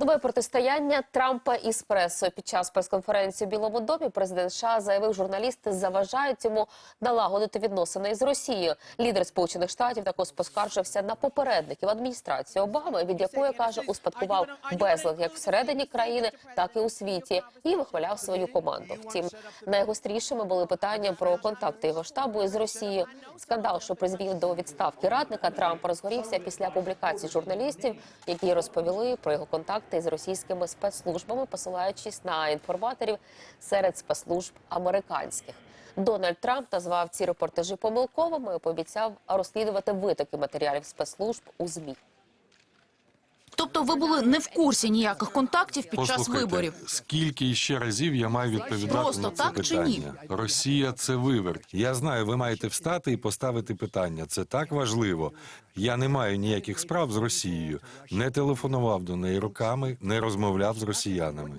Нове протистояння Трампа із пресою під час прес-конференції у Білому домі президент США заявив, журналісти заважають йому налагодити відносини із Росією. Лідер Сполучених Штатів також поскаржився на попередників адміністрації Обами, від якої каже, успадкував безлад як всередині країни, так і у світі, і вихваляв свою команду. Втім, найгострішими були питання про контакти його штабу із Росією. Скандал, що призвів до відставки радника Трампа, розгорівся після публікацій журналістів, які розповіли про його контакти з російськими спецслужбами, посилаючись на інформаторів серед спецслужб американських. Дональд Трамп назвав ці репортажі помилковими і пообіцяв розслідувати витоки матеріалів спецслужб у змі. Тобто ви були не в курсі ніяких контактів під час Послухайте, виборів. Скільки ще разів я маю відповідати Просто на це так чи питання? ні? Росія це виверт. Я знаю, ви маєте встати і поставити питання. Це так важливо. Я не маю ніяких справ з Росією. Не телефонував до неї руками, не розмовляв з росіянами.